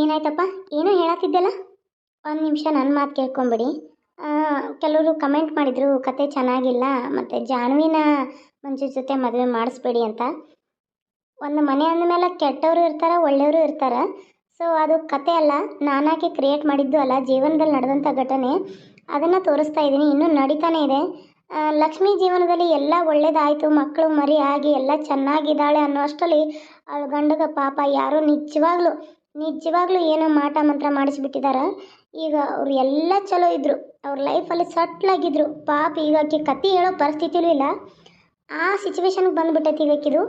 ಏನಾಯ್ತಪ್ಪ? ಏನೋ ಹೇಳತ್ತಿದ್ದಲ್ಲ ಒಂದು ನಿಮಿಷ ನನ್ನ ಮಾತು ಕೇಳ್ಕೊಂಬಿಡಿ. ಕೆಲವರು ಕಮೆಂಟ್ ಮಾಡಿದರು, ಕತೆ ಚೆನ್ನಾಗಿಲ್ಲ, ಮತ್ತು ಜಾನ್ವಿನ ಮಂಜು ಜೊತೆ ಮದುವೆ ಮಾಡಿಸ್ಬೇಡಿ ಅಂತ. ಒಂದು ಮನೆ ಅಂದಮೇಲೆ ಕೆಟ್ಟವರು ಇರ್ತಾರೆ, ಒಳ್ಳೆಯವರು ಇರ್ತಾರೆ. ಸೊ ಅದು ಕತೆ ಅಲ್ಲ. ನಾನಾಕೆ ಕ್ರಿಯೇಟ್ ಮಾಡಿದ್ದು ಅಲ್ಲ, ಜೀವನದಲ್ಲಿ ನಡೆದಂಥ ಘಟನೆ. ಅದನ್ನು ತೋರಿಸ್ತಾ ಇದ್ದೀನಿ. ಇನ್ನೂ ನಡೀತಾನೆ ಇದೆ. ಲಕ್ಷ್ಮಿ ಜೀವನದಲ್ಲಿ ಎಲ್ಲ ಒಳ್ಳೇದಾಯಿತು. ಮಕ್ಕಳು ಮರಿ ಆಗಿ ಎಲ್ಲ ಚೆನ್ನಾಗಿದ್ದಾಳೆ ಅನ್ನೋ ಅಷ್ಟರಲ್ಲಿ ಅವಳ ಗಂಡಗ ಪಾಪ ಯಾರೋ ನಿಜವಾಗ್ಲೂ ನಿಜವಾಗ್ಲೂ ಏನೋ ಮಾಟ ಮಂತ್ರ ಮಾಡಿಸ್ಬಿಟ್ಟಿದಾರ. ಈಗ ಅವ್ರು ಎಲ್ಲ ಚಲೋ ಇದ್ದರು ಅವ್ರ ಲೈಫಲ್ಲಿ ಸಟ್ಲಾಗಿದ್ರು. ಪಾಪ ಈಗ ಆಕೆ ಕತೆ ಹೇಳೋ ಪರಿಸ್ಥಿತಿಲೂ ಇಲ್ಲ. ಆ ಸಿಚುವೇಶನ್ಗೆ ಬಂದುಬಿಟ್ಟೈತಿ ಈಗ ಆಕಿದು.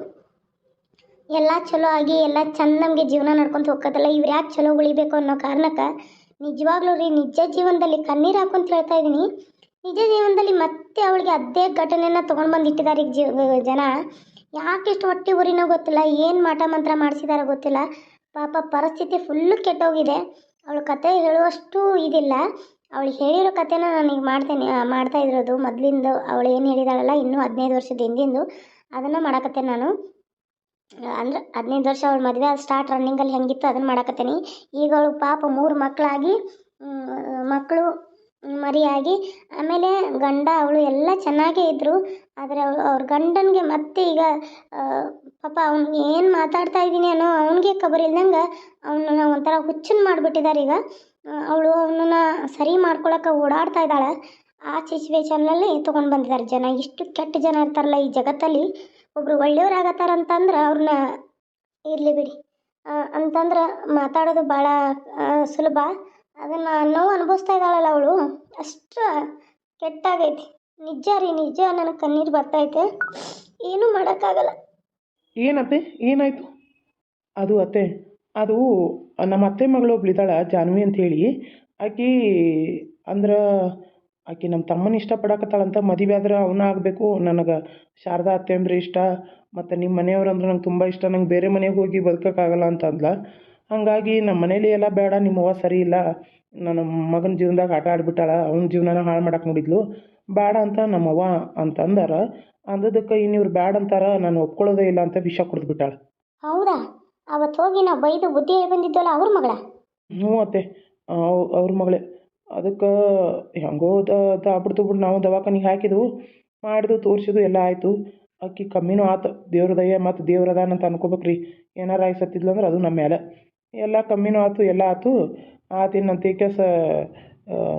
ಎಲ್ಲ ಚಲೋ ಆಗಿ ಎಲ್ಲ ಚಂದ ನಮಗೆ ಜೀವನ ನಡ್ಕೊಂತ ಹೋಗ್ತದಲ್ಲ ಇವ್ರು ಯಾಕೆ ಚಲೋ ಉಳಿಬೇಕು ಅನ್ನೋ ಕಾರಣಕ್ಕೆ ನಿಜವಾಗ್ಲೂ ರೀ ನಿಜ ಜೀವನದಲ್ಲಿ ಕಣ್ಣೀರು ಹಾಕೊಂತ ಹೇಳ್ತಾ ಇದ್ದೀನಿ ನಿಜ ಜೀವನದಲ್ಲಿ ಮತ್ತೆ ಅವಳಿಗೆ ಅದೇ ಘಟನೆನ ತೊಗೊಂಡು ಬಂದು ಇಟ್ಟಿದ್ದಾರೆ ಈಗ ಜೀವ ಜನ. ಇಷ್ಟು ಹೊಟ್ಟೆ ಉರಿನೋ ಗೊತ್ತಿಲ್ಲ. ಏನು ಮಾಟ ಮಂತ್ರ ಮಾಡಿಸಿದಾರೋ ಗೊತ್ತಿಲ್ಲ. ಪಾಪ ಪರಿಸ್ಥಿತಿ ಫುಲ್ಲು ಕೆಟ್ಟೋಗಿದೆ. ಅವಳ ಕತೆ ಹೇಳುವಷ್ಟು ಇದಿಲ್ಲ. ಅವಳು ಹೇಳಿರೋ ಕತೆನ ನನಗೆ ಮಾಡ್ತೇನೆ ಮಾಡ್ತಾ ಇರೋದು. ಮೊದಲಿಂದ ಅವಳು ಏನು ಹೇಳಿದಾಳಲ್ಲ, ಇನ್ನೂ ಹದಿನೈದು ವರ್ಷದ ಹಿಂದಿಂದು ಅದನ್ನು ಮಾಡಕತ್ತೆ ನಾನು. ಅಂದ್ರೆ ಹದಿನೈದು ವರ್ಷ ಅವಳು ಮದುವೆ ಸ್ಟಾರ್ಟ್ ರನ್ನಿಂಗಲ್ಲಿ ಹೆಂಗಿತ್ತು ಅದನ್ನು ಮಾಡಕತ್ತೇನೆ. ಈಗ ಅವಳು ಪಾಪ ಮೂರು ಮಕ್ಕಳಾಗಿ ಮಕ್ಕಳು ಮರಿಯಾಗಿ, ಆಮೇಲೆ ಗಂಡ, ಅವಳು ಎಲ್ಲ ಚೆನ್ನಾಗೇ ಇದ್ದರು ಆದರೆ ಅವಳು, ಅವ್ರ ಗಂಡನಿಗೆ ಮತ್ತೆ ಈಗ ಪಾಪ ಅವ್ನು ಏನು ಮಾತಾಡ್ತಾ ಇದ್ದೀನಿ ಅನ್ನೋ ಅವನಿಗೆ ಖಬರ್ ಇಲ್ದಂಗೆ ಅವನನ್ನ ಒಂಥರ ಹುಚ್ಚನ್ ಮಾಡಿಬಿಟ್ಟಿದ್ದಾರೆ ಈಗ. ಅವಳು ಅವನನ್ನ ಸರಿ ಮಾಡ್ಕೊಳಕ್ಕೆ ಓಡಾಡ್ತಾ ಇದ್ದಾಳೆ. ಆ ಸಿಚುವೇಶನ್ನಲ್ಲಿ ತೊಗೊಂಡು ಬಂದಿದ್ದಾರೆ ಜನ. ಇಷ್ಟು ಕೆಟ್ಟ ಜನ ಇರ್ತಾರಲ್ಲ ಈ ಜಗತ್ತಲ್ಲಿ. ಒಳ್ಳೆಯವ್ರು ಆಗತ್ತಾರಂತಂದ್ರೆ ಅವ್ರನ್ನ ಇರಲಿ ಬಿಡಿ. ಅಂತಂದ್ರೆ ಮಾತಾಡೋದು ಭಾಳ ಸುಲಭ. ಅದನ್ನು ನೋವು ಅನುಭವಿಸ್ತಾ ಇದ್ದಾಳಲ್ಲ ಅವಳು. ಅಷ್ಟು ಕೆಟ್ಟಾಗೈತಿ. ನಿಜ ರೀ, ನಿಜ. ನನಗೆ ಕಣ್ಣೀರು ಬರ್ತೈತೆ ಏನೂ ಮಾಡೋಕ್ಕಾಗಲ್ಲ. ಏನತ್ತೆ? ಏನಾಯಿತು? ಅದು ಅತ್ತೆ, ಅದು ನಮ್ಮ ಅತ್ತೆ ಮಗಳು ಒಬ್ಳಿದ್ದಾಳ ಜಾನ್ವಿ ಹೇಳಿ. ಆಕಿ ಅಂದ್ರೆ, ಆಕಿ ನಮ್ಮ ತಮ್ಮನ ಇಷ್ಟಪಡಕತ್ತಾಳಂತ ಮದುವೆ ಆದ್ರೆ ಅವನ ಆಗಬೇಕು. ನನಗೆ ಶಾರದಾ ಅತ್ತೆ ಅಂದ್ರೆ ಇಷ್ಟ, ಮತ್ತು ನಿಮ್ಮ ಮನೆಯವ್ರು ಅಂದ್ರೆ ನಂಗೆ ತುಂಬ ಇಷ್ಟ. ನಂಗೆ ಬೇರೆ ಮನೆಗೆ ಹೋಗಿ ಬದುಕೋಕ್ಕಾಗಲ್ಲ ಅಂತ ಹಾಗಾಗಿ ನಮ್ಮ ಮನೇಲಿ ಎಲ್ಲ ಬೇಡ ನಿಮ್ಮ ಅವ್ವ ಸರಿ ಇಲ್ಲ ನನ್ನ ಮಗನ ಜೀವನದಾಗ ಆಟ ಆಡ್ಬಿಟ್ಟಾಳ ಅವ್ನ ಜೀವನನ ಹಾಳು ಮಾಡಕ್ಕೆ ನೋಡಿದ್ಲು ಬೇಡ ಅಂತ ನಮ್ಮವ್ವ ಅಂತಂದಾರ ಅಂದದಕ್ಕೆ ಇನ್ನು ಇವ್ರು ಬ್ಯಾಡ ಅಂತಾರ ನಾನು ಒಪ್ಕೊಳ್ಳೋದೇ ಇಲ್ಲ ಅಂತ ವಿಷ ಕುಡಿದ್ಬಿಟ್ಟಾಳೆ ಹೌದಾ? ಅವತ್ತು ಹೋಗಿ ನಾವು ಬೈದು ಬುದ್ಧಿ ಹೇಳಿ ಬಂದಿದ್ದಲ್ಲ ಅವ್ರ ಮಗಳ? ಹ್ಞೂ ಅತ್ತೆ ಅವ್- ಅವ್ರ ಮಗಳೇ. ಅದಕ್ಕೆ ಹೆಂಗೋ ಆಗ್ಬಿಡ್ತು ಬಿಡು ನಾವು ದವಾಖಾನಿಗೆ ಹಾಕಿದ್ವು ಮಾಡಿದ್ವು ತೋರಿಸಿದ್ವು ಎಲ್ಲ ಆಯಿತು. ಅಕ್ಕಿ ಕಮ್ಮಿನೂ ಆತು ದೇವ್ರ ದಯ ಮತ್ತು ದೇವ್ರದಾನ ಅಂತ ಅನ್ಕೋಬೇಕ್ರಿ. ಏನಾರ ಆಗಿ ಸತ್ತಿದ್ಲು ಅಂದ್ರೆ ಅದು ನಮ್ಮ ಮೇಲೆ ಎಲ್ಲ ಕಮ್ಮಿನೂ ಆಯ್ತು ಎಲ್ಲ ಆತು. ಆತಿನಂತ ಕೇಸ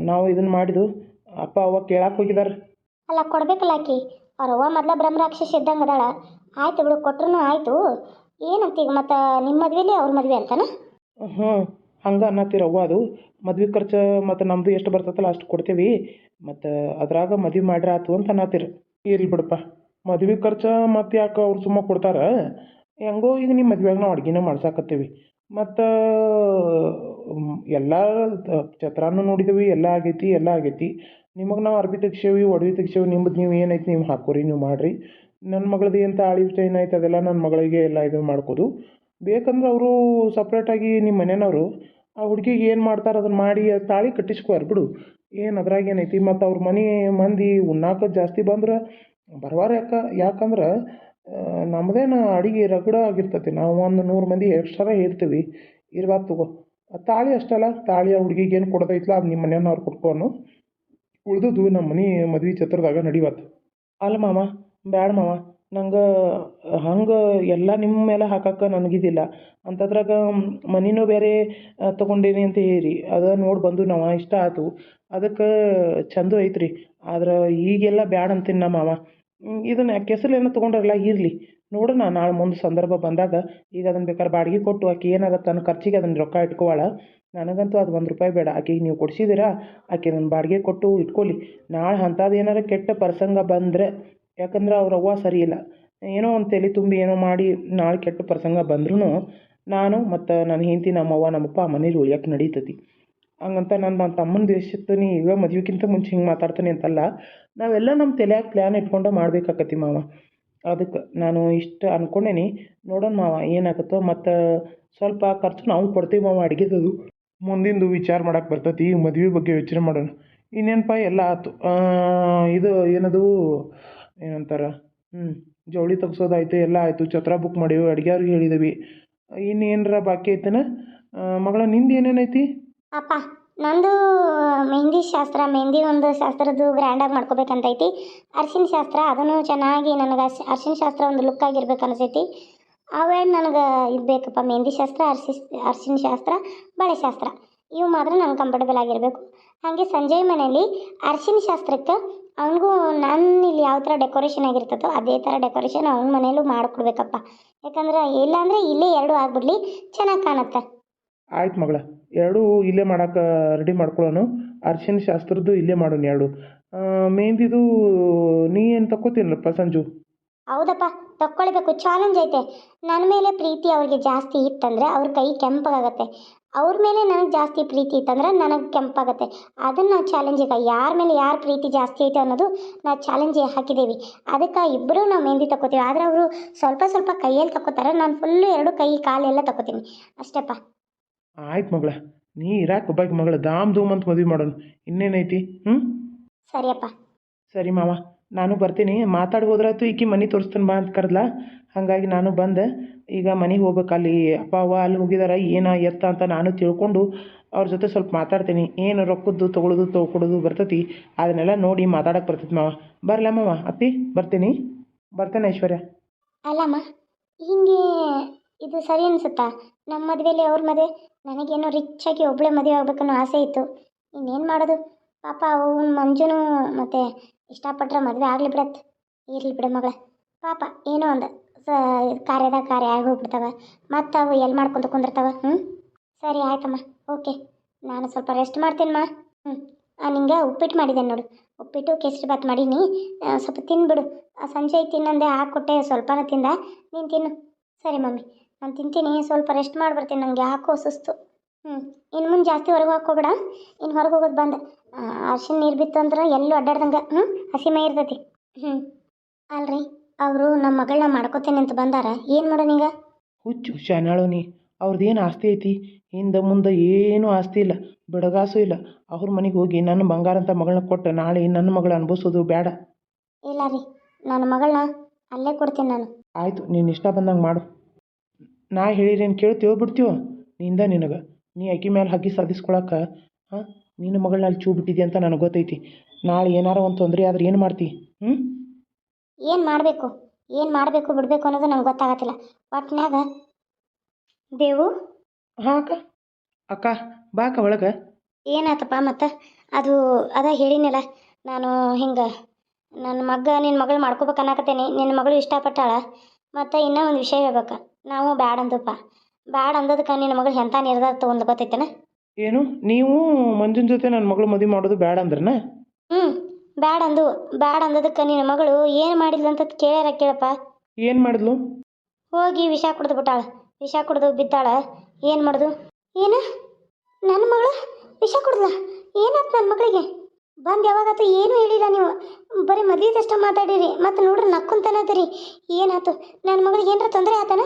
ನಾವು ಇದನ್ನು ಮಾಡಿದ್ವು ಅಪ್ಪ ಅವ್ವ ಕೇಳಕ್ಕೆ ಹೋಗಿದಾರೆ. ಅಲ್ಲ ಕೊಡ್ಬೇಕಲ್ಲ ಆಕಿ. ಅವ್ರ ಅವ್ವ ಮೊದ್ಲ ಬ್ರಹ್ಮರಾಕ್ಷಸ ಇದ್ದಂಗೆ ಅದಾಳ. ಆಯ್ತು ಬಿಡು ಕೊಟ್ರು ಆಯ್ತು. ಏನಂತ ಈಗ ಮತ್ತು ನಿಮ್ಮ ಮದುವೆಲಿ ಅವ್ರ ಮದುವೆ ಅಂತನ? ಹ್ಞೂ ಹಂಗೆ ಅನ್ನತ್ತೀರವ್ವ ಅದು. ಮದ್ವೆ ಖರ್ಚು ಮತ್ತು ನಮ್ಮದು ಎಷ್ಟು ಬರ್ತೈತಲ್ಲ ಅಷ್ಟು ಕೊಡ್ತೀವಿ. ಮತ್ತು ಅದ್ರಾಗ ಮದ್ವೆ ಮಾಡ್ರ ಆತು ಅಂತ ಅನ್ನತ್ತೀರ. ಇರ್ಲಿ ಬಿಡಪ್ಪ. ಮದ್ವೆ ಖರ್ಚು ಮತ್ತು ಯಾಕೆ ಅವ್ರು ಸುಮ್ಮ ಕೊಡ್ತಾರ? ಹೆಂಗೋ ಈಗ ನಿಮ್ಮ ಮದ್ವೆಯಾಗ ನಾವು ಅಡ್ಗಿನ ಮಾಡ್ಸಾಕತ್ತೀವಿ. ಮತ್ತು ಎಲ್ಲ ಛತ್ರಾನು ನೋಡಿದೆವು, ಎಲ್ಲ ಆಗೈತಿ ಎಲ್ಲ ಆಗೈತಿ. ನಿಮಗೆ ನಾವು ಅರ್ಬಿ ತೆಗ್ಸೇವಿ, ಒಡವೆ ತೆಗ್ಸೇವಿ ನಿಮ್ಮದು ನೀವು ಏನೈತಿ ನೀವು ಹಾಕೋರಿ, ನೀವು ಮಾಡಿರಿ. ನನ್ನ ಮಗಳದ್ದು ಎಂಥ ತಾಳಿ ಚೈನ್ ಆಯ್ತು ಅದೆಲ್ಲ ನನ್ನ ಮಗಳಿಗೆ ಎಲ್ಲ ಇದು ಮಾಡ್ಕೋದು ಬೇಕಂದ್ರೆ ಅವರು ಸಪ್ರೇಟಾಗಿ ನಿಮ್ಮ ಮನೆಯವರು ಆ ಹುಡುಗಿಗೆ ಏನು ಮಾಡ್ತಾರೆ ಅದನ್ನು ಮಾಡಿ ತಾಳಿ ಕಟ್ಟಿಸ್ಕೋರ್ ಬಿಡು. ಏನು ಅದ್ರಾಗ ಏನೈತಿ? ಮತ್ತು ಅವ್ರ ಮನೆ ಮಂದಿ ಉಣ್ಣಾಕ ಜಾಸ್ತಿ ಬಂದ್ರೆ ಬರವಾರ ಯಾಕೆ ಯಾಕಂದ್ರೆ ನಮ್ಮದೇನು ಅಡಿಗೆ ರಗಡ ಆಗಿರ್ತೈತಿ. ನಾವು ಒಂದು ನೂರು ಮಂದಿ ಎಕ್ಸ್ಟ್ರಾ ಇರ್ತೀವಿ. ಇರ್ಬಾರ್ದು ತಗೋ. ತಾಳಿ ಅಷ್ಟಲ್ಲ ತಾಳಿ ಆ ಹುಡುಗಿಗೆ ಏನು ಕೊಡೋದೈತ್ಲ ಅದು ನಿಮ್ಮ ಮನೆಯವ್ರು ಕೊಟ್ಕೊಂಡು ಉಳ್ದದ್ದು ನಮ್ಮ ಮನೆ ಮದ್ವೆ ಛತ್ರದಾಗ ನಡಿವತ್ತು ಅಲ್ಲ ಮಾವ ಬ್ಯಾಡ ಮಾವ ನಂಗೆ ಹಂಗೆ ಎಲ್ಲ ನಿಮ್ಮ ಮೇಲೆ ಹಾಕಕ್ಕೆ ನನಗಿದಿಲ್ಲ. ಅಂಥದ್ರಾಗ ಮನಿನೂ ಬೇರೆ ತೊಗೊಂಡೇನಿ ಅಂತ ಹೇಳಿ. ಅದು ನೋಡಿ ಬಂದು ನಾವು ಇಷ್ಟ ಆಯ್ತು ಅದಕ್ಕೆ ಚಂದ ಐತ್ರಿ. ಆದ್ರೆ ಈಗೆಲ್ಲ ಬ್ಯಾಡ ಅಂತೀನಿ ನಮ್ಮ ಮಾವ ಇದನ್ನು ಕೆಸಲೇನೋ ತೊಗೊಂಡಾರಲ್ಲ ಇರಲಿ. ನೋಡೋಣ, ನಾಳೆ ಮುಂದೆ ಸಂದರ್ಭ ಬಂದಾಗ ಈಗ ಅದನ್ನು ಬೇಕಾದ್ರೆ ಬಾಡಿಗೆ ಕೊಟ್ಟು ಆಕೆ ಏನಾಗುತ್ತೆ ತನ್ನ ಖರ್ಚಿಗೆ ಅದನ್ನು ರೊಕ್ಕ ಇಟ್ಕೋವಾಳ. ನನಗಂತೂ ಅದು ಒಂದು ರೂಪಾಯಿ ಬೇಡ. ಆಕೆಗೆ ನೀವು ಕೊಡಿಸಿದ್ದೀರಾ ಆಕೆ ಅದನ್ನು ಬಾಡಿಗೆ ಕೊಟ್ಟು ಇಟ್ಕೊಳ್ಳಿ ನಾಳೆ ಅಂಥದ್ದು ಏನಾರು ಕೆಟ್ಟ ಪ್ರಸಂಗ ಬಂದರೆ, ಯಾಕಂದ್ರೆ ಅವ್ರ ಅವ್ವ ಸರಿ ಇಲ್ಲ. ಏನೋ ಒಂದು ತಲೆ ತುಂಬಿ ಏನೋ ಮಾಡಿ ನಾಳೆ ಕೆಟ್ಟ ಪ್ರಸಂಗ ಬಂದ್ರೂ ನಾನು ಮತ್ತು ನನ್ನ ಹೆಂಡತಿ ನಮ್ಮವ್ವ ನಮ್ಮಪ್ಪ ಮನೇಲಿ ಉಳಿಯಕ್ಕೆ ನಡೀತೈತಿ. ಹಂಗಂತ ನಾನು ನನ್ನ ತಮ್ಮನ ದೇಶತ್ತೀನಿ ಈಗ ಮದುವೆಗಿಂತ ಮುಂಚೆ ಹಿಂಗೆ ಮಾತಾಡ್ತಾನೆ ಅಂತಲ್ಲ, ನಾವೆಲ್ಲ ನಮ್ಮ ತಲೆಯಾಗ ಪ್ಲ್ಯಾನ್ ಇಟ್ಕೊಂಡು ಮಾಡಬೇಕಾಕತಿ ಮಾವ. ಅದಕ್ಕೆ ನಾನು ಇಷ್ಟು ಅಂದ್ಕೊಂಡೇನಿ ನೋಡೋಣ ಮಾವ, ಏನಾಗುತ್ತೋ, ಮತ್ತು ಸ್ವಲ್ಪ ಖರ್ಚು ನಾವು ಕೊಡ್ತೀವಿ ಮಾವ ಅಡುಗೆದದು ಮುಂದಿಂದು ವಿಚಾರ ಮಾಡಕ್ಕೆ ಬರ್ತೈತಿ ಈ ಮದುವೆ ಬಗ್ಗೆ ಯೋಚನೆ ಮಾಡೋಣ. ಇನ್ನೇನಪ್ಪ ಎಲ್ಲ ಆಯ್ತು ಇದು ಏನದು, ಏನಂತಾರೆ ಹ್ಞೂ ಜವಳಿ ತೆಗ್ಸೋದಾಯ್ತು, ಎಲ್ಲ ಆಯಿತು, ಛತ್ರ ಬುಕ್ ಮಾಡೀವಿ ಅಡ್ಗೆಯವ್ರಿಗೆ ಹೇಳಿದ್ದೀವಿ ಇನ್ನೇನರ ಬಾಕಿ ಐತೆನ? ಮಗಳ, ನಿಂದು ಏನೇನೈತಿ? ಅಪ್ಪ, ನಂದು ಮೆಹಂದಿ ಶಾಸ್ತ್ರ, ಮೆಹಂದಿ ಒಂದು ಶಾಸ್ತ್ರದ್ದು ಗ್ರ್ಯಾಂಡಾಗಿ ಮಾಡ್ಕೋಬೇಕಂತ ಐತಿ ಅರ್ಶಿನ ಶಾಸ್ತ್ರ, ಅದನ್ನು ಚೆನ್ನಾಗಿ ನನಗೆ ಅರ್ಶಿನ ಶಾಸ್ತ್ರ ಒಂದು ಲುಕ್ ಆಗಿರ್ಬೇಕು ಅನಿಸೈತಿ. ಅವೇ ನನಗೆ ಇದು ಬೇಕಪ್ಪ, ಮೆಹಂದಿ ಶಾಸ್ತ್ರ, ಅರ್ಶಿ, ಅರ್ಶಿನ ಶಾಸ್ತ್ರ, ಬಳೆ ಶಾಸ್ತ್ರ. ಇವು ಮಾತ್ರ ನಂಗೆ ಕಂಫರ್ಟಬಲ್ ಆಗಿರಬೇಕು. ಹಾಗೆ ಸಂಜಯ್ ಮನೆಯಲ್ಲಿ ಅರ್ಶಿನ ಶಾಸ್ತ್ರಕ್ಕೆ ಅವನಿಗೂ ನಾನು ಇಲ್ಲಿ ಯಾವ ಥರ ಡೆಕೋರೇಷನ್ ಆಗಿರ್ತದೋ ಅದೇ ಥರ ಡೆಕೋರೇಷನ್ ಅವ್ನ ಮನೆಯಲ್ಲೂ ಮಾಡಿಕೊಡ್ಬೇಕಪ್ಪ. ಯಾಕಂದ್ರೆ ಇಲ್ಲಾಂದರೆ ಇಲ್ಲೇ ಎರಡು ಆಗಿಬಿಡ್ಲಿ, ಚೆನ್ನಾಗಿ ಕಾಣುತ್ತೆ. ಆಯ್ತು ಮಗಳ. ಎರಡೂ ಇಲ್ಲೇ ಮಾಡೋಕೆ ರೆಡಿ ಮಾಡ್ಕೊಳ್ಳೋನು ಅರ್ಶಿನ ಶಾಸ್ತ್ರದ್ದು ಇಲ್ಲೇ ಮಾಡೋಣ ಎರಡು. ಮೆಹಂದಿದು ನೀ ಏನು ತಕ್ಕೋತೀನಲ್ಲಪ್ಪ ಸಂಜು? ಹೌದಪ್ಪ, ತಕ್ಕೊಳ್ಬೇಕು. ಚಾಲೆಂಜ್ ಐತೆ. ನನ್ನ ಮೇಲೆ ಪ್ರೀತಿ ಅವ್ರಿಗೆ ಜಾಸ್ತಿ ಇತ್ತಂದರೆ ಅವ್ರ ಕೈ ಕೆಂಪಾಗತ್ತೆ. ಅವ್ರ ಮೇಲೆ ನನಗೆ ಜಾಸ್ತಿ ಪ್ರೀತಿ ಇತ್ತಂದ್ರೆ ನನಗೆ ಕೆಂಪಾಗತ್ತೆ. ಅದನ್ನು ನಾವು ಚಾಲೆಂಜಿಗೆ ಯಾರ ಮೇಲೆ ಯಾರ ಪ್ರೀತಿ ಜಾಸ್ತಿ ಐತೆ ಅನ್ನೋದು ನಾವು ಚಾಲೆಂಜ್ ಹಾಕಿದ್ದೀವಿ ಅದಕ್ಕೆ ಇಬ್ಬರು ನಾವು ಮೆಹಂದಿ ತಗೋತೀವಿ ಆದರೆ ಅವರು ಸ್ವಲ್ಪ ಸ್ವಲ್ಪ ಕೈಯಲ್ಲಿ ತಕ್ಕೋತಾರೆ. ನಾನು ಫುಲ್ಲು ಎರಡು ಕೈ ಕಾಲೆಲ್ಲ ತಗೋತೀನಿ ಅಷ್ಟೇಪ್ಪ. ಆಯ್ತು ಮಗಳ ನೀ ಇರಾಕ್ ಒಬ್ಬಾಕಿ ಮಗಳ ದಾಮ್ ಧೂಮ್ ಅಂತ ಮದುವೆ ಮಾಡೋಣ ಇನ್ನೇನೈತಿ ಹ್ಞೂ ಸರಿಯಪ್ಪ. ಸರಿ ಮಾವ ನಾನು ಬರ್ತೀನಿ ಮಾತಾಡಿ ಹೋದ್ರಾಯ್ತು ಈಕಿ ಮನೆ ತೋರಿಸ್ತೀನಿ ಬಾ ಅಂತ ಕರೆದ್ಲ ಹಾಗಾಗಿ ನಾನು ಬಂದೆ ಈಗ ಮನೆಗೆ ಹೋಗ್ಬೇಕು ಅಲ್ಲಿ ಅಪ್ಪ ಅವ್ವ ಅಲ್ಲಿ ಹೋಗಿದಾರ ಏನ ಎತ್ತ ಅಂತ ನಾನು ತಿಳ್ಕೊಂಡು ಅವ್ರ ಜೊತೆ ಸ್ವಲ್ಪ ಮಾತಾಡ್ತೀನಿ ಏನು ರೊಕ್ಕದ್ದು ತೊಗೊಳೋದು ತೊಗೊಡೋದು ಬರ್ತೈತಿ ಅದನ್ನೆಲ್ಲ ನೋಡಿ ಮಾತಾಡಕ್ಕೆ ಬರ್ತೈತಿ ಮಾವ. ಬರಲ ಮಾವ ಅತ್ತಿ ಬರ್ತೀನಿ. ಬರ್ತೇನೆ ಐಶ್ವರ್ಯ. ಅಲ್ಲಮ್ಮ ಹಿಂಗೆ ಇದು ಸರಿ ಅನಿಸುತ್ತಾ? ನಮ್ಮ ಮದುವೆಲಿ ಅವ್ರ ಮದುವೆ, ನನಗೇನೋ ಆಗಿ ಒಬ್ಬಳೆ ಮದುವೆ ಆಗ್ಬೇಕನ್ನೋ ಆಸೆ ಇತ್ತು. ಇನ್ನೇನು ಮಾಡೋದು? ಪಾಪ ಅವನ ಮಂಜುನು ಮತ್ತೆ ಇಷ್ಟಪಟ್ರೆ ಮದುವೆ ಆಗಲಿ ಬಿಡತ್ತೆ ಇರಲಿ ಬಿಡ ಮಗಳ. ಪಾಪ ಏನೋ ಒಂದು ಸ, ಕಾರ್ಯದ ಕಾರ್ಯ ಆಗಿ ಹೋಗ್ಬಿಡ್ತಾವ. ಮತ್ತು ಅವು ಎಲ್ಲಿ ಮಾಡ್ಕೊಂತ ಕುಂದಿರ್ತಾವೆ ಹ್ಞೂ ಸರಿ, ಆಯ್ತಮ್ಮ. ಓಕೆ. ನಾನು ಸ್ವಲ್ಪ ರೆಸ್ಟ್ ಮಾಡ್ತೀನಮ್ಮ ಹ್ಞೂ ನಿಂಗೆ ಉಪ್ಪಿಟ್ಟು ಮಾಡಿದೆ ನೋಡು. ಉಪ್ಪಿಟ್ಟು, ಕೇಸರಿ ಭಾತ್ ಮಾಡೀನಿ. ಸ್ವಲ್ಪ ತಿನ್ಬಿಡು. ಸಂಜೆ ತಿನ್ನಂದೆ ಹಾಕ್ಕೊಟ್ಟೆ, ಸ್ವಲ್ಪನ ತಿಂದ. ನೀನು ತಿನ್ನು. ಸರಿ, ಮಮ್ಮಿ. ನಾನು ತಿಂತೀನಿ ಸ್ವಲ್ಪ ರೆಸ್ಟ್ ಮಾಡ್ಬರ್ತೀನಿ ನನಗೆ ಯಾಕೋ ಸುಸ್ತು. ಹ್ಞೂ ಇನ್ನು ಮುಂದೆ ಜಾಸ್ತಿ ಹೊರಗೆ ಹಾಕೋಬೇಡ ಇನ್ನು ಹೊರಗೆ ಹೋಗೋದು ಬಂದೆ ಅರ್ಶಿನ ನೀರು ಬಿತ್ತು ಅಂದ್ರೆ ಎಲ್ಲೂ ಅಡ್ಡಾಡ್ದಂಗೆ ಹ್ಞೂ ಹಸಿಮೆ ಇರ್ತೈತಿ. ಹ್ಞೂ ಅಲ್ರಿ ಅವರು ನಮ್ಮ ಮಗಳನ್ನ ಮಾಡ್ಕೋತೇನೆ ಅಂತ ಬಂದಾರ. ಏನು ಮಾಡೋಣ ಈಗ ಹುಚ್ಚು ಶಾನಾಳು ನೀ. ಏನು ಆಸ್ತಿ ಐತಿ? ಹಿಂದೆ ಮುಂದೆ ಏನೂ ಆಸ್ತಿ ಇಲ್ಲ ಬಿಡಗಾಸು ಇಲ್ಲ. ಅವ್ರ ಮನೆಗೆ ಹೋಗಿ ನನ್ನ ಬಂಗಾರ ಅಂತ ಮಗಳನ್ನ ಕೊಟ್ಟು ನಾಳೆ ನನ್ನ ಮಗಳು ಅನುಭವಿಸೋದು ಬೇಡ ಇಲ್ಲ ರೀ ನನ್ನ ಮಗಳನ್ನ ಅಲ್ಲೇ ಕೊಡ್ತೀನಿ ನಾನು. ಆಯಿತು ನೀನು ಇಷ್ಟ ಬಂದಂಗೆ ಮಾಡು. ನಾ ಹೇಳಿರೇನು ಕೇಳ್ತೀವೋ ಬಿಡ್ತೀವೋ? ನಿಂದ ನಿನಗೆ. ನೀ ಅಕ್ಕಿ ಮ್ಯಾಲೆ ಹಗ್ಗಿ ಸಾಧಿಸ್ಕೊಳಕ್ಕೆ ಹಾಂ ನಿನ್ನ ಮಗಳನ್ನ ಅಲ್ಲಿ ಚೂ ಬಿಟ್ಟಿದ್ದೆ ಅಂತ ನನಗೆ ಗೊತ್ತೈತಿ. ನಾಳೆ ಏನಾರ ಒಂದು ತೊಂದರೆ ಆದ್ರೆ ಏನು ಮಾಡ್ತಿ? ಹ್ಞೂ ಏನು ಮಾಡಬೇಕು? ಏನು ಮಾಡಬೇಕು ಬಿಡಬೇಕು ಅನ್ನೋದು ನನಗೆ ಗೊತ್ತಾಗತ್ತಿಲ್ಲ. ಒಟ್ನಾಗ ದೇವು? ಹಾಂ ಅಕ್ಕ. ಅಕ್ಕ ಬಾಕ ಒಳಗೆ. ಏನಾತಪ್ಪ ಮತ್ತು? ಅದು ಅದ ಹೇಳಿನಲ್ಲ ನಾನು ಹಿಂಗೆ ನನ್ನ ಮಗ ನಿನ್ನ ಮಗಳು ಮಾಡ್ಕೋಬೇಕು ಅನ್ನಕತ್ತೇನೆ. ನಿನ್ನ ಮಗಳು ಇಷ್ಟಪಟ್ಟಾಳ. ಮತ್ತು ಇನ್ನೂ ಒಂದು ವಿಷಯ ಹೇಳ್ಬೇಕು. ನಾವು ಬ್ಯಾಡ ಅಂದಪ್ಪ ಬ್ಯಾಡ ಅಂದದಕ್ಕೆ ನಿನ್ನ ಮಗಳು ಎಂಥ ನಿರ್ಧಾರ ತೊಗೊಂಡು ಗೊತ್ತೈತೇನ? ಏನು? ನೀವು ಮಂಜುನ ಜೊತೆ ನನ್ನ ಮಗಳು ಮದುವೆ ಮಾಡೋದು ಬೇಡ ಅಂದ್ರನ? ಹ್ಞೂ ಬ್ಯಾಡ ಅಂದು. ಬ್ಯಾಡ ಅಂದದಕ್ಕೆ ನಿನ್ನ ಮಗಳು ಏನು ಮಾಡಿದ್ಲು ಅಂತ ಕೇಳ್ಯಾರ ಕೇಳಪ್ಪ. ಏನು ಮಾಡಿದ್ಲು? ಹೋಗಿ ವಿಷ ಕುಡ್ದು ಬಿಟ್ಟಾಳ. ವಿಷ ಕುಡ್ದು ಬಿದ್ದಾಳ. ಏನು ಮಾಡ್ದು? ಏನು? ನನ್ನ ಮಗಳು? ವಿಷ ಕುಡ್ದ ಏನಾಯ್ತು ನನ್ನ ಮಗಳಿಗೆ? ಬಂದು ಯಾವಾಗಾತು ಏನೂ ಹೇಳಿಲ್ಲ ನೀವು. ಬರೀ ಮದುವೆದಷ್ಟ ಮಾತಾಡಿರಿ. ಮತ್ತು ನೋಡ್ರಿ ನಕ್ಕೊಂತಾನೆ ಅದರಿ. ಏನಾಯ್ತು ನನ್ನ ಮಗಳಿಗೆ ಏನಾರ ತೊಂದರೆ ಆತನ?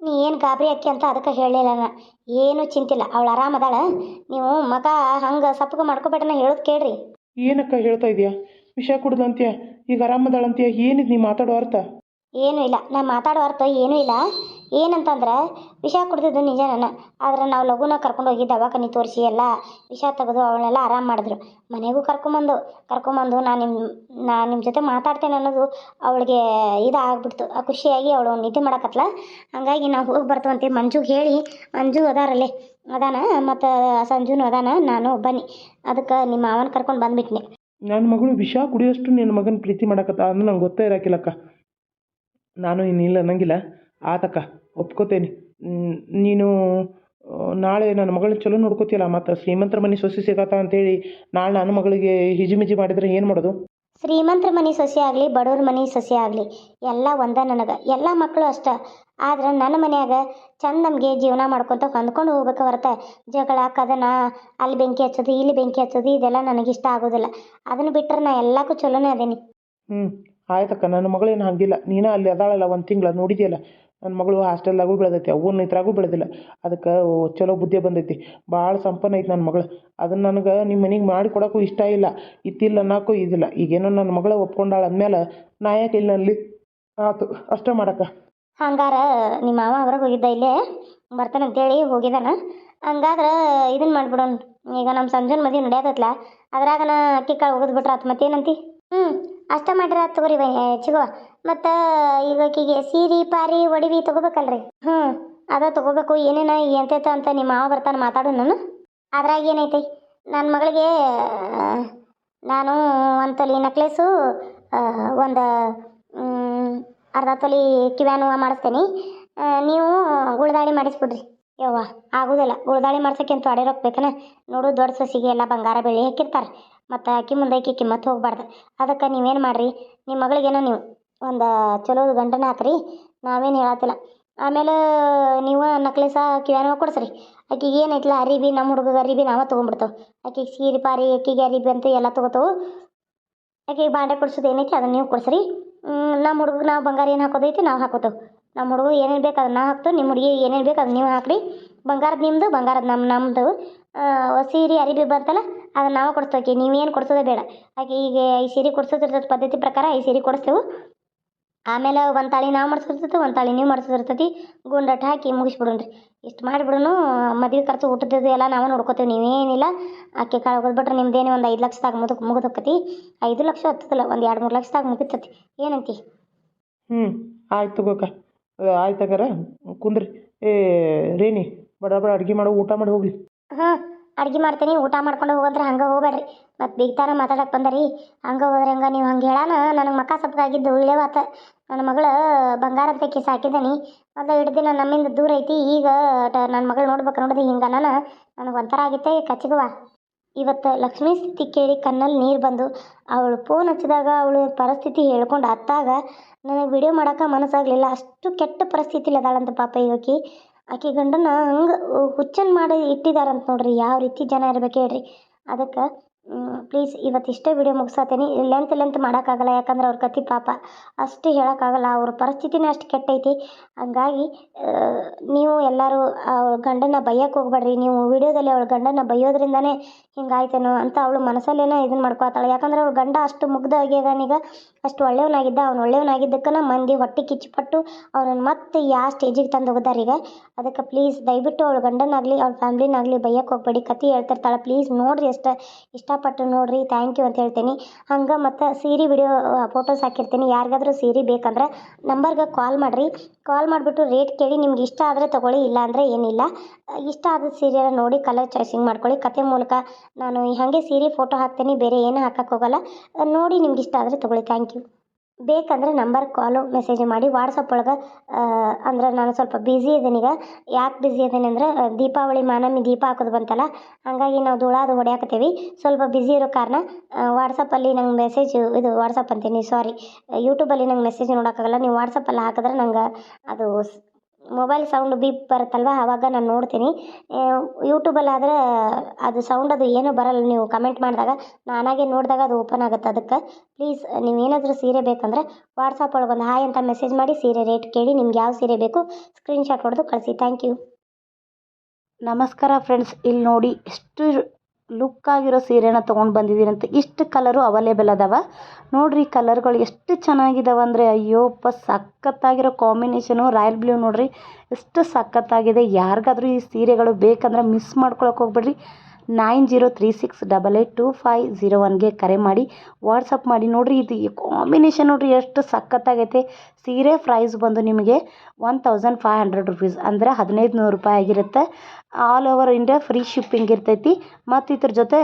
ನೀ ಏನು ಗಾಬರಿ ಅಕ್ಕಿ ಅಂತ ಅದಕ್ಕೆ ಹೇಳಲಿಲ್ಲ ನಾ ಏನೂ ಚಿಂತಿಲ್ಲ. ಅವಳು ಆರಾಮದಾಳ ನೀವು ಮಗ ಹಂಗೆ ಸಪ್ಪಗೆ ಮಾಡ್ಕೊಬೇಡನ ಹೇಳೋದು ಕೇಳ್ರಿ. ಏನಕ್ಕ ಹೇಳ್ತಾ ಇದೀಯಾ? ವಿಷ ಕುಡ್ದಂತೀಯ. ಈಗ ಆರಾಮದಾಳಂತೀಯ ಏನಿದ್ ನೀ ಮಾತಾಡೋ ಅರ್ಥ? ಏನೂ ಇಲ್ಲ. ನಾ ಮಾತಾಡೋ ಅರ್ಥ ಏನೂ ಇಲ್ಲ. ಏನಂತಂದ್ರೆ ವಿಷ ಕುಡ್ದಿದ್ದು ನನ್ನ ಆದ್ರೆ ನಾವು ಲಘುನ ಕರ್ಕೊಂಡು ಹೋಗಿ ದವಾಖಾನೆ ತೋರಿಸಿ ಎಲ್ಲ ವಿಷ ತೆಗೆದು ಅವಳನ್ನೆಲ್ಲ ಆರಾಮ ಮಾಡಿದ್ರು. ಮನೆಗೂ ಕರ್ಕೊಂಬಂದು. ಕರ್ಕೊಂಬಂದು ನಾನು ನಿಮ್ಮ ನಾನು ನಿಮ್ಮ ಜೊತೆ ಮಾತಾಡ್ತೇನೆ ಅನ್ನೋದು ಅವಳಿಗೆ ಇದು ಆಗ್ಬಿಡ್ತು ಆ ಖುಷಿಯಾಗಿ ಅವಳು ನಿದ್ದೆ ಮಾಡಕತ್ಲ. ಹಂಗಾಗಿ ನಾವು ಹೋಗಿ ಬರ್ತವಂತೆ ಮಂಜುಗೆ ಹೇಳಿ, ಮಂಜು ಅದಾರಲ್ಲೇ, ಅದಾನ ಮತ್ತು ಸಂಜುನು ಅದಾನ, ನಾನು ಬನ್ನಿ ಅದಕ್ಕೆ ನಿಮ್ಮ ಮಾವನ ಕರ್ಕೊಂಡು ಬಂದ್ಬಿಟ್ನಿ. ನನ್ನ ಮಗಳು ವಿಷ ಕುಡಿಯೋಷ್ಟು ನಿನ್ನ ಮಗನ ಪ್ರೀತಿ ಮಾಡಕತ್ತ ಅಂದ್ರೆ ನಂಗೆ ಗೊತ್ತೇ ಇರಾಕಿಲ್ಲಕ್ಕ. ನಾನು ಇನ್ನಿಲ್ಲ ಅನ್ನಂಗಿಲ್ಲ. ಆತಕ್ಕ, ಒಪ್ಕೋತೇನೆ. ನೀನು ನಾಳೆ ನನ್ನ ಮಗಳನ್ನ ಚಲೋ ನೋಡ್ಕೋತಿಯಲ್ಲ ಮತ್ತು ಶ್ರೀಮಂತರ ಮನೆ ಸೊಸೆ ಸಿಗತ್ತ ಅಂತೇಳಿ ನಾಳೆ ನನ್ನ ಮಗಳಿಗೆ ಹಿಜಿಮಿಜಿ ಮಾಡಿದ್ರೆ ಏನು ಮಾಡೋದು? ಶ್ರೀಮಂತರ ಮನೆ ಸೊಸೆ ಆಗಲಿ ಬಡವ್ರ ಮನೆ ಸೊಸೆ ಆಗಲಿ ಎಲ್ಲ ಒಂದ ನನಗೆ ಎಲ್ಲ ಮಕ್ಕಳು ಅಷ್ಟ. ಆದ್ರೆ ನನ್ನ ಮನ್ಯಾಗ ಚಂದ ನಮಗೆ ಜೀವನ ಮಾಡ್ಕೊತ ಹೊಂದ್ಕೊಂಡು ಹೋಗ್ಬೇಕು ಹೊರತ. ಜಗಳ ಕದನ ಅಲ್ಲಿ ಬೆಂಕಿ ಹಚ್ಚೋದು ಇಲ್ಲಿ ಬೆಂಕಿ ಹಚ್ಚೋದು ಇದೆಲ್ಲ ನನಗಿಷ್ಟ ಇಷ್ಟ ಆಗೋದಿಲ್ಲ. ಅದನ್ನು ಬಿಟ್ಟರೆ ನಾ ಎಲ್ಲಕ್ಕೂ ಚಲೋನೇ ಅದೇನಿ. ಹ್ಞೂ ಆಯ್ತಕ್ಕ ನನ್ನ ಮಗಳೇನು ಹಾಗಿಲ್ಲ. ನೀನು ಅಲ್ಲಿ ಅದಾಳಲ್ಲ ಒಂದು ತಿಂಗಳ ನೋಡಿದ್ಯಲ್ಲ? ನನ್ನ ಮಗಳು ಹಾಸ್ಟೆಲ್ದಾಗೂ ಬೆಳೆದೈತಿ, ಅವ್ವನ ಇದ್ರಾಗೂ ಬೆಳೆದಿಲ್ಲ. ಅದಕ್ಕೆ ಚಲೋ ಬುದ್ಧಿ ಬಂದೈತಿ. ಭಾಳ ಸಂಪನ್ನ ಐತಿ ನನ್ನ ಮಗಳು. ಅದನ್ನು ನನಗೆ ನಿಮ್ಮ ಮನೆಗೆ ಮಾಡಿ ಕೊಡೋಕ್ಕೂ ಇಷ್ಟ ಇಲ್ಲ. ಇತ್ತಿಲ್ಲ ಅನ್ನೋಕ್ಕೂ ಇದಿಲ್ಲ. ಈಗೇನೋ ನನ್ನ ಮಗಳ ಒಪ್ಕೊಂಡಾಳ ಅಂದಮೇಲೆ ನಾ ಯಾಕೆ ಇಲ್ಲ ಅಲ್ಲಿ ಆತು, ಅಷ್ಟೇ ಮಾಡಕ್ಕ. ಹಂಗಾರ ನಿಮ್ಮ ಮಾವ ಹೊರಗೆ ಹೋಗಿದ್ದ ಇಲ್ಲೇ? ಬರ್ತಾನಂತೇಳಿ ಹೋಗಿದ್ದಾನ ಹಂಗಾದ್ರೆ ಇದನ್ನ ಮಾಡಿಬಿಡೋಣ ಈಗ ನಮ್ಮ ಸಂಜನ್ ಮದುವೆ ನಡೆಯತ್ತಲ್ಲ ಅದ್ರಾಗನ ಅಕ್ಕಿ ಕಾಳು ಒಗದು ಬಿಟ್ರೆ ಆತು ಮತ್ತೇನಂತಿ? ಹ್ಞೂ ಅಷ್ಟೇ ಮಾಡಿರ ತಗೋರಿ ಬೈ ಚಿಗೋ. ಮತ್ತು ಈಗ ಆಕಿಗೆ ಸೀರೆ, ಪಾರಿ, ಒಡವಿ ತಗೋಬೇಕಲ್ರಿ? ಹ್ಞೂ ಅದ ತಗೋಬೇಕು. ಏನೇನ ಎಂತೈತ ಅಂತ ನಿಮ್ಮ ಮಾವ ಬರ್ತಾನೆ ಮಾತಾಡು ನಾನು. ಅದ್ರಾಗ ಏನೈತಿ? ನನ್ನ ಮಗಳಿಗೆ ನಾನು ಒಂದು ತೊಲಿ ನಕ್ಲೇಸು ಒಂದು ಅರ್ಧ ತೊಲಿ ಕಿವ್ಯಾನು ಮಾಡಿಸ್ತೇನೆ. ನೀವು ಗುಳ್ದಾಳಿ ಮಾಡಿಸ್ಬಿಡ್ರಿ. ಯವ್ವ, ಆಗುದಿಲ್ಲ. ಗುಳ್ದಾಳಿ ಮಾಡ್ಸಕ್ಕೆ ಅಂತ ಅಡೆ ರೊಕ್ಕಬೇಕನ ನೋಡು, ದೊಡ್ಡ ಸಸಿಗೆ ಎಲ್ಲ ಬಂಗಾರ ಬೆಳ್ಳಿ ಹಾಕಿರ್ತಾರೆ. ಮತ್ತು ಅಕ್ಕಿ ಮುಂದೆ ಅಕ್ಕಿ ಕಿಮ್ಮತ್ತು ಹೋಗ್ಬಾರ್ದು. ಅದಕ್ಕೆ ನೀವೇನು ಮಾಡಿರಿ? ನಿಮ್ಮ ಮಗಳಿಗೇನೋ ನೀವು. ಒಂದು ಚಲೋ ಗಂಟನ ಹಾಕ್ರಿ. ನಾವೇನು ಹೇಳತ್ತಿಲ್ಲ. ಆಮೇಲೆ ನೀವು ನಕ್ಲೇಸ ಕಿವ್ಯಾನವ ಕೊಡ್ಸ್ರಿ. ಆಕಿಗೆ ಏನೈತಿಲ್ಲ ಅರಿಬಿ ನಮ್ಮ ಹುಡುಗಗೆ ಅರಿಬಿ ನಾವೇ ತೊಗೊಂಡ್ಬಿಡ್ತಾವೆ ಆಕಿಗೆ ಸೀರೆ ಪಾರಿ ಆಕಿಗೆ ಅರಿಬಿ ಅಂತ ಎಲ್ಲ ತೊಗೋತಾವು. ಆಕಿಗೆ ಬಾಂಡೆ ಕೊಡ್ಸೋದು ಏನೈತಿ ಅದನ್ನ ನೀವು ಕೊಡ್ಸ್ರಿ. ನಮ್ಮ ಹುಡುಗಗೆ ನಾವು ಬಂಗಾರ ಏನು ಹಾಕೋದೈತಿ ನಾವು ಹಾಕೋತೇವೆ. ನಮ್ಮ ಹುಡುಗ ಏನೇನು ಬೇಕು ಅದನ್ನ ನಾವು ಹಾಕ್ತೇವೆ ನಿಮ್ಮ ಹುಡುಗಿ ಏನೇನು ಬೇಕು ಅದನ್ನ ನೀವು ಹಾಕ್ರಿ. ಬಂಗಾರದ ನಿಮ್ಮದು ಬಂಗಾರದ ನಮ್ಮ ನಮ್ಮದು ಸೀರೆ ಅರಿಬಿ ಬರ್ತಲ್ಲ ಅದನ್ನ ನಾವು ಕೊಡಿಸ್ತೇವೆ ಆಕಿ. ನೀವೇನು ಕೊಡ್ಸೋದೇ ಬೇಡ. ಆಕೆ ಈಗ ಈ ಸೀರೆ ಕೊಡ್ಸೋದಿರ್ತೈತೆ ಪದ್ಧತಿ ಪ್ರಕಾರ ಈ ಸೀರೆ ಕೊಡಿಸ್ತೇವೆ. ಆಮೇಲೆ ಒಂದು ತಾಳಿ ನಾವು ಮಾಡ್ಸೋದಿರ್ತೈತಿ ಒಂದು ತಾಳಿ ನೀವು ಮಾಡ್ಸೋದಿರ್ತೈತಿ ಗುಂಡಟ್ಟು ಹಾಕಿ ಮುಗಿಸ್ಬಿಡೋಣ್ರಿ. ಇಷ್ಟು ಮಾಡಿಬಿಡೋನು ಮದುವೆ ಖರ್ಚು ಊಟದ್ದು ಎಲ್ಲ ನಾವು ನೋಡ್ಕೋತೀವಿ ನೀವೇನಿಲ್ಲ. ಆಕೆ ಕಾಳು ಹೋಗ್ಬಿಟ್ರೆ ನಿಮ್ದೇನು ಒಂದು ಐದು ಲಕ್ಷದಾಗ ಮುದು ಮುಗಿದೋಕತಿ ಐದು ಲಕ್ಷ ಹತ್ತದಲ್ಲ ಒಂದು ಎರಡು ಮೂರು ಲಕ್ಷದಾಗ ಮುಗಿತತಿ. ಏನಂತಿ? ಹ್ಞೂ ಆಯ್ತು ತಗೋಕ. ಆಯ್ತು ಹಂಗಾರ. ಕುಂದ್ರಿ. ಏ ರೇಣಿ ಬಡ ಬಡ ಅಡ್ಗೆ ಮಾಡೋ ಊಟ ಮಾಡಿ ಹೋಗ್ಲಿ. ಹಾಂ. ಅಡ್ಗೆ ಮಾಡ್ತೀನಿ, ಊಟ ಮಾಡ್ಕೊಂಡು ಹೋಗಂದ್ರೆ ಹಂಗೆ ಹೋಗ್ಬೇಡ್ರಿ. ಮತ್ತು ಬೀಗ್ತಾನ ಮಾತಾಡಕ್ಕೆ ಬಂದರಿ, ಹಂಗೆ ಹೋದ್ರೆ ಹಂಗೆ ನೀವು ಹಂಗೆ ಹೇಳಾನ? ನನಗೆ ಮಕ್ಕ ಸಪ್ಪಗಾಗಿದ್ದು ಇಳೆವಾತ ನನ್ನ ಮಗಳು ಬಂಗಾರದ ತೆಕ್ಕಿ ಸಾಕಿದ್ದೀನಿ ಮೊದಲು ದಿನ ನಮ್ಮಿಂದ ದೂರ ಐತಿ, ಈಗ ನನ್ನ ಮಗಳು ನೋಡ್ಬೇಕು ನೋಡಿದೆ, ಹಿಂಗೆ ನಾನು ನನಗೆ ಒಂಥರ ಆಗಿತ್ತೆ ಕಚ್ಗುವ ಇವತ್ತು ಲಕ್ಷ್ಮೀ ಸ್ಥಿತಿ ಕೇಳಿ ಕಣ್ಣಲ್ಲಿ ನೀರು ಬಂದು, ಅವಳು ಫೋನ್ ಹಚ್ಚಿದಾಗ ಅವಳು ಪರಿಸ್ಥಿತಿ ಹೇಳ್ಕೊಂಡು ಅತ್ತಾಗ, ನನಗೆ ವಿಡಿಯೋ ಮಾಡೋಕೆ ಮನಸ್ಸಾಗಲಿಲ್ಲ. ಅಷ್ಟು ಕೆಟ್ಟ ಪರಿಸ್ಥಿತಿಲಿ ಅದಾಳಂತ ಪಾಪ ಈಗಕಿ ಆಕೆ ಗಂಡನ ಹಂಗೆ ಹುಚ್ಚನ್ ಮಾಡಿ ಇಟ್ಟಿದಾರಂತ ನೋಡ್ರಿ ಯಾವ ರೀತಿ ಜನ ಇರ್ಬೇಕು ಹೇಳ್ರಿ. ಅದಕ್ಕೆ ಪ್ಲೀಸ್ ಇವತ್ತು ಇಷ್ಟೇ ವಿಡಿಯೋ ಮುಗಿಸತ್ತೀನಿ ಲೆಂತ್ ಲೆಂತ್ ಮಾಡೋಕ್ಕಾಗಲ್ಲ, ಯಾಕಂದ್ರೆ ಅವ್ರ ಕತಿ ಪಾಪ. ಅಷ್ಟು ಹೇಳೋಕ್ಕಾಗಲ್ಲ, ಅವ್ರ ಪರಿಸ್ಥಿತಿನೇ ಅಷ್ಟು ಕೆಟ್ಟೈತಿ. ಹಂಗಾಗಿ ನೀವು ಎಲ್ಲರೂ ಅವ್ರ ಗಂಡನ ಬೈಯಕ್ಕೆ ಹೋಗ್ಬೇಡ್ರಿ. ನೀವು ವಿಡಿಯೋದಲ್ಲಿ ಅವ್ಳ ಗಂಡನ ಬೈಯೋದ್ರಿಂದನೇ ಹಿಂಗಾಯ್ತೇನೋ ಅಂತ ಅವಳು ಮನಸ್ಸಲ್ಲೇನೋ ಇದನ್ನು ಮಾಡ್ಕೊತಾಳೆ ಯಾಕಂದ್ರೆ ಅವ್ಳ ಗಂಡ ಅಷ್ಟು ಮುಗ್ಧ ಆಗ್ಯದಾನೀಗ ಅಷ್ಟು ಒಳ್ಳೆಯವನಾಗಿದ್ದ ಅವ್ನು ಒಳ್ಳೆಯವನಾಗಿದ್ದಕ್ಕನ ಮಂದಿ ಹೊಟ್ಟೆ ಕಿಚ್ಚುಪಟ್ಟು ಅವ್ರನ್ನ ಮತ್ತೆ ಯಾವ ಸ್ಟೇಜಿಗೆ ತಂದು ಹೋಗಿದ್ದಾರೆ ಈಗ. ಅದಕ್ಕೆ ಪ್ಲೀಸ್ ದಯವಿಟ್ಟು ಅವ್ಳ ಗಂಡನಾಗಲಿ, ಅವ್ಳ ಫ್ಯಾಮ್ಲಿನಾಗಲಿ ಬೈಯಕ್ಕೆ ಹೋಗ್ಬೇಡಿ. ಕತೆ ಹೇಳ್ತಿರ್ತಾಳೆ. ಪ್ಲೀಸ್ ನೋಡಿರಿ ಅಷ್ಟೇ ಇಷ್ಟಪಟ್ಟು ನೋಡಿರಿ ಥ್ಯಾಂಕ್ ಯು ಅಂತ ಹೇಳ್ತೀನಿ. ಹಂಗೆ ಮತ್ತು ಸೀರೆ ವಿಡಿಯೋ ಫೋಟೋಸ್ ಹಾಕಿರ್ತೀನಿ. ಯಾರಿಗಾದ್ರೂ ಸೀರೆ ಬೇಕಂದ್ರೆ ನಂಬರ್ಗೆ ಕಾಲ್ ಮಾಡಿರಿ. ಕಾಲ್ ಮಾಡಿಬಿಟ್ಟು ರೇಟ್ ಕೇಳಿ, ನಿಮ್ಗೆ ಇಷ್ಟ ಆದರೆ ತೊಗೊಳ್ಳಿ ಇಲ್ಲ ಅಂದರೆ ಏನಿಲ್ಲ. ಇಷ್ಟ ಆದ ಸೀರೆ ನೋಡಿ ಕಲರ್ ಚಾಯ್ಸಿಂಗ್ ಮಾಡ್ಕೊಳ್ಳಿ. ಕತೆ ಮೂಲಕ ನಾನು ಹಾಗೆ ಸೀರೆ ಫೋಟೋ ಹಾಕ್ತೀನಿ, ಬೇರೆ ಏನು ಹಾಕೋಕ್ಕೋಗಲ್ಲ ನೋಡಿ ನಿಮ್ಗೆ ಇಷ್ಟ ಆದರೆ ತೊಗೊಳ್ಳಿ. ಥ್ಯಾಂಕ್ ಯು ಬೇಕಂದ್ರೆ ನಂಬರ್ ಕಾಲು ಮೆಸೇಜ್ ಮಾಡಿ, ವಾಟ್ಸಪ್ ಒಳಗೆ ಅಂದ್ರೆ ನಾನು ಸ್ವಲ್ಪ ಬ್ಯುಸಿ ಇದ್ದೀನೀಗ ಯಾಕೆ ಬ್ಯುಸಿ ಇದ್ದೀನಿ ಅಂದ್ರೆ ದೀಪಾವಳಿ ಮಾನಮಿ ದೀಪ ಹಾಕೋದು ಬಂತಲ್ಲ, ಹಾಗಾಗಿ ನಾವು ಧೂಳ ಅದು ಸ್ವಲ್ಪ ಬ್ಯುಸಿ ಇರೋ ಕಾರಣ ವಾಟ್ಸಪ್ಪಲ್ಲಿ ನಂಗೆ ಮೆಸೇಜ್ ಇದು ವಾಟ್ಸಪ್ ಅಂತೀನಿ ಸಾರಿ ಯೂಟ್ಯೂಬಲ್ಲಿ ನಂಗೆ ಮೆಸೇಜ್ ನೋಡೋಕ್ಕಾಗಲ್ಲ, ನೀವು ವಾಟ್ಸಪ್ಪಲ್ಲಿ ಹಾಕಿದ್ರೆ ನಂಗೆ ಅದು ಮೊಬೈಲ್ ಸೌಂಡ್ ಬೀಪ್ ಬರುತ್ತಲ್ವ? ಆವಾಗ ನಾನು ನೋಡ್ತೀನಿ. ಯೂಟ್ಯೂಬಲ್ಲಿ ಆದರೆ ಅದು ಸೌಂಡ್ ಅದು ಏನೂ ಬರಲ್ಲ. ನೀವು ಕಮೆಂಟ್ ಮಾಡಿದಾಗ, ನಾನಾಗೆ ನೋಡಿದಾಗ ಅದು ಓಪನ್ ಆಗುತ್ತೆ ಅದಕ್ಕೆ. ಪ್ಲೀಸ್ ನೀವೇನಾದರೂ ಸೀರೆ ಬೇಕಂದರೆ ವಾಟ್ಸಪ್ ಒಳಗೆ ಒಂದು ಹಾಯ್ ಅಂತ ಮೆಸೇಜ್ ಮಾಡಿ, ಸೀರೆ ರೇಟ್ ಕೇಳಿ, ನಿಮ್ಗೆ ಯಾವ ಸೀರೆ ಬೇಕು ಸ್ಕ್ರೀನ್ಶಾಟ್ ಹೊಡೆದು ಕಳಿಸಿ. ಥ್ಯಾಂಕ್ ಯು ನಮಸ್ಕಾರ ಫ್ರೆಂಡ್ಸ್ ಇಲ್ಲಿ ನೋಡಿ ಎಷ್ಟು ಲುಕ್ ಆಗಿರೋ ಸೀರೆನ ತೊಗೊಂಡು ಅಂತ ಇಷ್ಟು ಕಲರು ಅವೈಲೇಬಲ್ ಅದಾವ. ನೋಡಿರಿ ಕಲರ್ಗಳು ಎಷ್ಟು ಚೆನ್ನಾಗಿದಾವೆ ಅಂದರೆ ಅಯ್ಯೋಪ್ಪ ಸಖತ್ತಾಗಿರೋ ಕಾಂಬಿನೇಷನು ರಾಯಲ್ ಬ್ಲೂ ನೋಡಿರಿ. ಎಷ್ಟು ಸಖತ್ತಾಗಿದೆ. ಯಾರಿಗಾದ್ರೂ ಈ ಸೀರೆಗಳು ಬೇಕಂದ್ರೆ ಮಿಸ್ ಮಾಡ್ಕೊಳಕ್ಕೆ ಹೋಗ್ಬೇಡ್ರಿ. Nine zero three six double eight two five zero ಒನ್ಗೆ ಕರೆ ಮಾಡಿ ವಾಟ್ಸಪ್ ಮಾಡಿ. ನೋಡಿರಿ, ಇದು ಕಾಂಬಿನೇಷನ್ ನೋಡಿರಿ ಎಷ್ಟು ಸಖತ್ತಾಗೈತೆ. ಸೀರೆ ಪ್ರೈಸ್ ಬಂದು ನಿಮಗೆ one thousand five hundred rupees ಅಂದರೆ ಹದಿನೈದು ನೂರು ರೂಪಾಯಿ ಆಗಿರುತ್ತೆ. All over India free shipping ಇರ್ತೈತಿ. ಮತ್ತು ಇದ್ರ ಜೊತೆ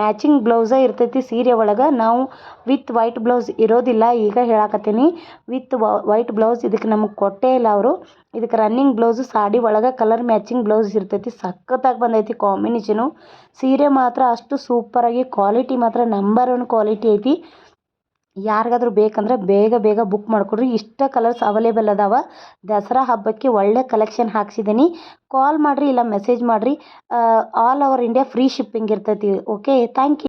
ಮ್ಯಾಚಿಂಗ್ ಬ್ಲೌಸೇ ಇರ್ತೈತಿ ಸೀರೆ ಒಳಗೆ. ನಾವು ವಿತ್ ವೈಟ್ ಬ್ಲೌಸ್ ಇರೋದಿಲ್ಲ. ಈಗ ಹೇಳಕತ್ತೀನಿ. ವಿತ್ ವೈಟ್ ಬ್ಲೌಸ್ ಇದಕ್ಕೆ ನಮಗೆ ಕೊಟ್ಟೇ ಇಲ್ಲ ಅವರು. ಇದಕ್ಕೆ ರನ್ನಿಂಗ್ ಬ್ಲೌಸು ಸಾಡಿ ಒಳಗೆ ಕಲರ್ ಮ್ಯಾಚಿಂಗ್ ಬ್ಲೌಸ್ ಇರ್ತೈತಿ. ಸಖತ್ತಾಗಿ ಬಂದೈತಿ ಕಾಂಬಿನೇಷನು ಸೀರೆ ಮಾತ್ರ ಅಷ್ಟು ಸೂಪರಾಗಿ ಕ್ವಾಲಿಟಿ ಮಾತ್ರ ನಂಬರ್ ಒನ್ ಕ್ವಾಲಿಟಿ ಐತಿ. ಯಾರಿಗಾದ್ರೂ ಬೇಕಂದ್ರೆ ಬೇಗ ಬೇಗ ಬುಕ್ ಮಾಡಿಕೊಡ್ರಿ. ಇಷ್ಟ ಕಲರ್ಸ್ ಅವೈಲೇಬಲ್ ಅದಾವ. ದಸರಾ ಹಬ್ಬಕ್ಕೆ ಒಳ್ಳೆ ಕಲೆಕ್ಷನ್ ಹಾಕ್ಸಿದ್ದೀನಿ ಕಾಲ್ ಮಾಡಿರಿ ಇಲ್ಲ ಮೆಸೇಜ್ ಮಾಡಿರಿ. All over India free shipping ಇರ್ತೈತಿ. Okay thank you